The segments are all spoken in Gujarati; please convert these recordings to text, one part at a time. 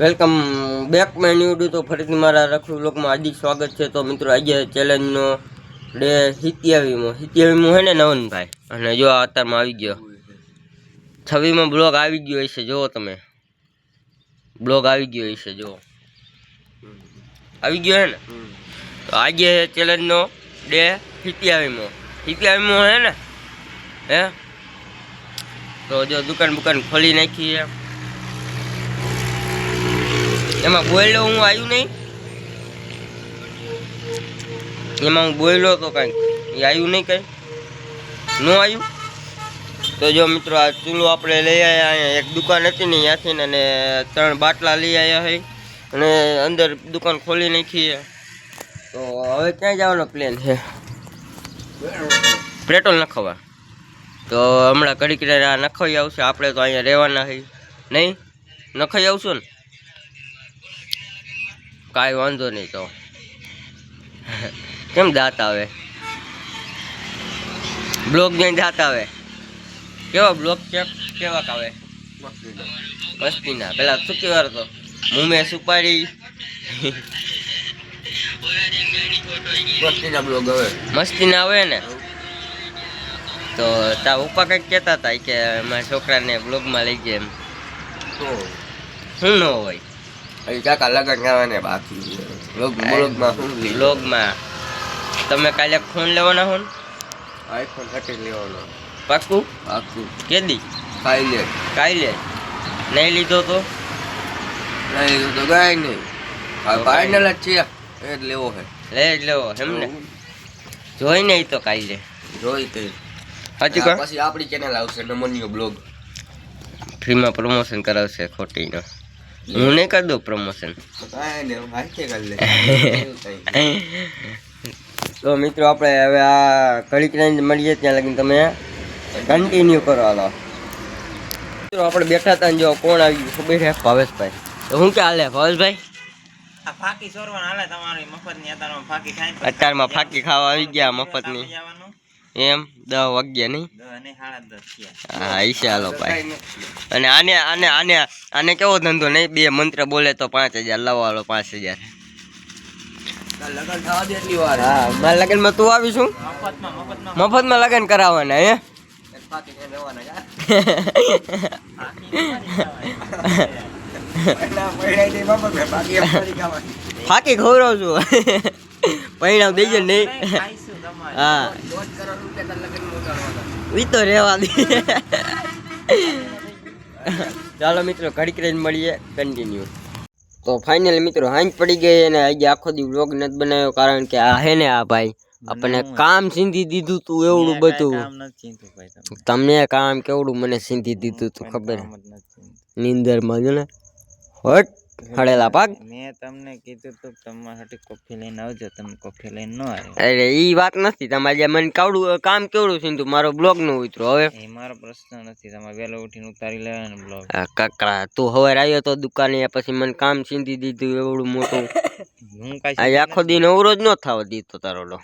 વેલકમ બેક મેં ન્યૂ તો ફરીથી મારા રખડુ લોકમાં હાર્દિક સ્વાગત છે. તો મિત્રો, આજે ચેલેન્જનો ડે સિત્યાવીમો. સિત્યાવીમો હે ને નવનભાઈ? અને જો અત્યારમાં આવી ગયો. છવ્વીમાં બ્લોગ આવી ગયો હશે. જુઓ તમે. બ્લોગ આવી ગયો હશે. જુઓ. આવી ગયો હે ને? તો આજે ચેલેન્જનો ડે સિત્યાવીમો. સિત્યાવીમો હે ને? હે? તો જો દુકાન બુકાન ખોલી નાખી છે. એમાં બોયલો હું આવ્યું નહીં એમાં હું બોયલો તો કાંઈક એ આવ્યું નહીં કંઈ. ન આવ્યું તો જો મિત્રો આ ચૂલો આપણે લઈ આવ્યા અહીંયા એક દુકાન હતી ને ત્યાંથી ને અને ત્રણ બાટલા લઈ આવ્યા હોય અને અંદર દુકાન ખોલી નાખી તો હવે ક્યાં જવાનો પ્લેન છે? પેટ્રોલ નખાવા તો હમણાં કડી કડી નખાઈ આવશે, આપણે તો અહીંયા રહેવાના હઈ નહીં? નખાઈ આવશું ને? કાંઈ વાંધો નહીં તો. કેમ દાંત આવે? બ્લોક જઈને દાંત આવે. કેવા બ્લોક છે કેવાક આવે? મસ્તીના. પેલા શું કેવા તો મુમે સુપારી. મસ્તીના બ્લોગ આવે. મસ્તીના આવે ને? તો તા પપ્પા કંઈક કહેતા હતા કે મારા છોકરાને બ્લોગમાં લઈ ગયા એમ. તો? શું ન હોય? હજી કાકા લગન ને બાકી છે બ્લોગ બ્લોગમાં શું લીધું બ્લોગમાં તમે કાલે ફોન લેવાના હો આઈફોન થર્ટીન લેવાનો. પાક્કું? બાકી કેદી? કાલે. કાલે? નહીં લીધો તો? નહીં લીધો તો ગાય નહીં. ફાઇનલ જ છે. એ જ લેવો છે. લે જ લેવો એમને જોઈ નહીં તો કાલે. જોઈ તે. સાચું કહો? પછી આપણી ચેનલ આવશે નમનિયો બ્લોગ ફ્રીમાં પ્રમોશન કરાવશે ખોટીનો. હું નહીં કરી દઉં પ્રમોશન. તો મિત્રો આપણે હવે આ ઘડીક રહીને મળીએ ત્યાં લગીને તમે. કન્ટિન્યુ કરો હાલો. મિત્રો આપણે બેઠા હતા ને જો કોણ આવી ગયું ખબર છે? ભાવેશભાઈ. તો હું કે હાલે? ભાવેશભાઈ? ફાકી ચોરવાના હાલે તમારી મફતની અત્યારમાં ફાકી અત્યારમાં ફાકી ખાવા આવી ગયા મફતની. એમ? દસ વાગ્યા નહીં? હા હાલો ભાઈ. અને આને આને આને આને કેવો ધંધો નહીં? બે મંત્ર બોલે તો પાંચ હજાર લાવો હાલો પાંચ હજાર. તાર લગન થવા દે એટલી વાર. હા મારા લગ્નમાં તું આવીશું મફતમાં લગ્ન કરાવવાના હે. ફાકી ખવડાવ છું પરિણામ દેજે નહીં હા દોઢ કરોડ રૂપિયા તાર લગનમાં ઉતારવાના. ઈ તો રહેવા દે. ચાલો મિત્રો ઘડીક રહીને મળીએ. કન્ટિન્યુ તો ફાઇનલી મિત્રો હાંજ પડી ગઈ અને આજે આખો દી વ્લોગ નથી બનાવ્યો કારણ કે આ હે ને આ ભાઈ આપણને કામ સિંધી દીધું તું એવડું બધું. તમને. તમને કામ કેવડું મને સિંધી દીધું તું ખબર. નીંદરમાં જો ને હટ. હળેલા પાક? મેં તમને કીધું તું તમારા માટે કોફી લઈને આવજો તમે કોફી લઈને ન આવ્યો. અરે ઈ વાત નથી. તમારે મને કાવડું કામ કેવડું સીંધું મારો બ્લોગનું ઉતરો હવે. એ મારો પ્રશ્ન નથી. તમારે વેલો ઉઠીને ઉતારી લેવાનો બ્લોગ. કકડા તું હવે આવ્યો તો દુકાને પછી મને કામ સીંધી દીધું એવડું મોટું. હું કાંઈ આખો દિન અવરોજ ન થવા દીધો તારો લો.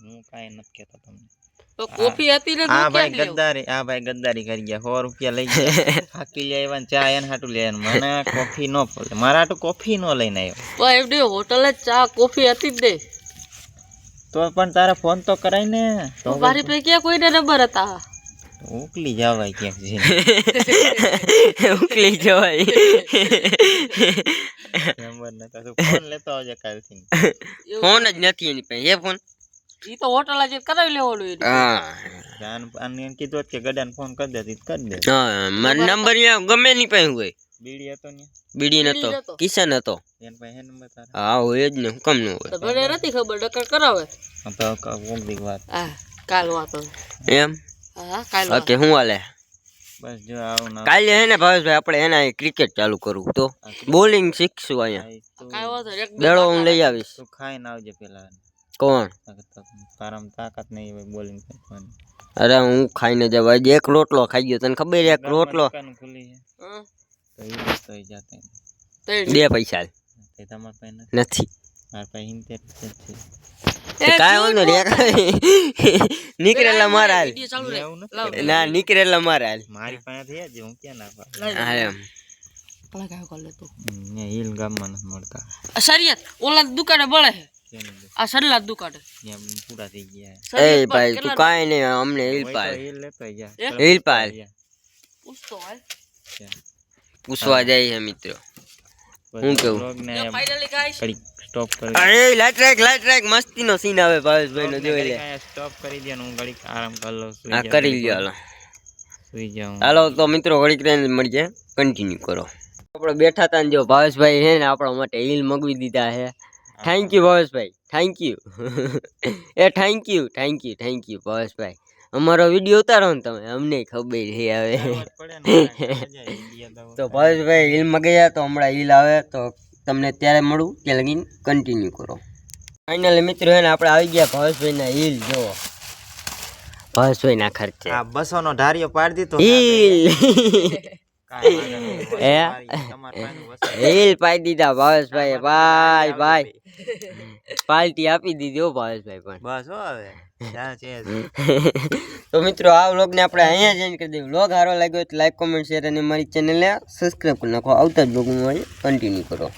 હું કઈ નથી કહેતો તમને. તો કોફી હતી ને આ ભાઈ ગદ્દારી આ ભાઈ ગદ્દારી કરી ગયા. સો રૂપિયા લઈ ગયા. હાકી લઈ આવ્યા ચા એને હાટું લઈ આવ્યા. મને કોફી નો પડે મારા હાટું કોફી નો લઈને આવ્યો. તો એમની હોટલે ચા કોફી હતી જ નહીં. તો પણ તારે ફોન તો કરાય ને. તો મારી પાસે ક્યાં કોઈને નંબર હતા? ઉકલી જવાય ક્યાંક જઈને. ઉકલી જવાય. નંબર નતો. ફોન લેતો આવજે કાલથી. ફોન જ નથી એની પાસે. એ ફોન? ઈ તો હોટલ જ કરાવી લેવાનું હા. જાન આને એમ કીધું કે ગડાને ફોન કરી દે તો કરી દે. હા મારો નંબર ગમે ની પાસે હોય. બીડી હતો ને? બીડી નતો. કિશન હતો. એન પાસે હે નંબર તારા? હા હોય જ ને કમ ન હોય. તો મને નથી ખબર નકર કરાવે. તો કોક દી વાત. હા કાલ વાતો. એમ? હા કાલ ઓકે હું હાલે? બસ જો આવું કાલે હે ને ભાવેશભાઈ આપણે એના ક્રિકેટ ચાલુ કરવું તો. બોલિંગ શીખશું અહીંયા. દડો હું લઈ આવીશ. તું ખાઈને આવજે પેલા કોણ? તારામાં તાકાત નહીં હોય બોલિંગ કરવાની અરે હું ખાઈને જવા એક રોટલો ખાઈ ગયો. તને ખબર એક રોટલો. બે પૈસા તે તમારા પાસે નથી? નીકળેલા મારા. ના નીકળેલા મારા હાલ. મારી પાસે હું ક્યાં ગામમાં મળતા. ઓલા દુકાને બળે? આ સડલા દુકાને ત્યાં પૂરા થઈ ગયા એ સરિયત ભાઈ તું કેટલા કાંઈ નહીં અમને હિલ હોય તો પાલ હિલ લેતો જા એ? હિલ પાલ પૂછતો હોય પૂછવા જાય છે મિત્રો હું કેવું? વ્લોગને જો ફાઇનલી ગાઈસ ઘડીક સ્ટોપ કરી અરે લાઈટ રાખ લાઈટ રાખ મસ્તીનો સીન આવે ભાવેશભાઈ નો જોઈ લે સ્ટોપ કરી દે ને હું ઘડીક આરામ કરી લઉં સુઈ હા જાઉં. કરી લ્યો હાલો સુઈ જાઉં હાલો તો મિત્રો ઘડીક રહીને મળીએ કન્ટિન્યુ કરો. આપણે બેઠા હતા ને જો ભાવેશભાઈ છે ને આપણા માટે હિલ મગવી દીધા છે thank you Bhaveshbhai. Thank you A thank you thank you thank you Bhaveshbhai. અમારો વીડિયો ઉતારો ને તમે અમને ખબર છે હવે. પડે તો ભવેશભાઈ હિલમાં ગયા તો હમણાં હિલ આવે તો તમને ત્યારે મળું. કે લગીન કન્ટિન્યુ કરો. ફાઇનલી મિત્રો એને ને આપણે આવી ગયા ભવેશભાઈના હિલ જોવો ભાવેશભાઈના ખર્ચે. આ બસો નો ધાર્યો પાડી દીધો હિલ બસો. હિલ પાઈ દીધા ભાવેશભાઈ ભાઈ ભાઈ. પાર્ટી આપી દીધી હો ભાવેશભાઈ પણ. બસ હો હવે. તો મિત્રો આ વ્લોગને આપણે અહીંયા જ end કરી દઈએ. વ્લોગ સારો લાગ્યો તો લાઈક કોમેન્ટ શેર અને મારી ચેનલને સબસ્ક્રાઈબ કરી નાખો. આવતા જ વ્લોગમાં કન્ટિન્યુ કરો.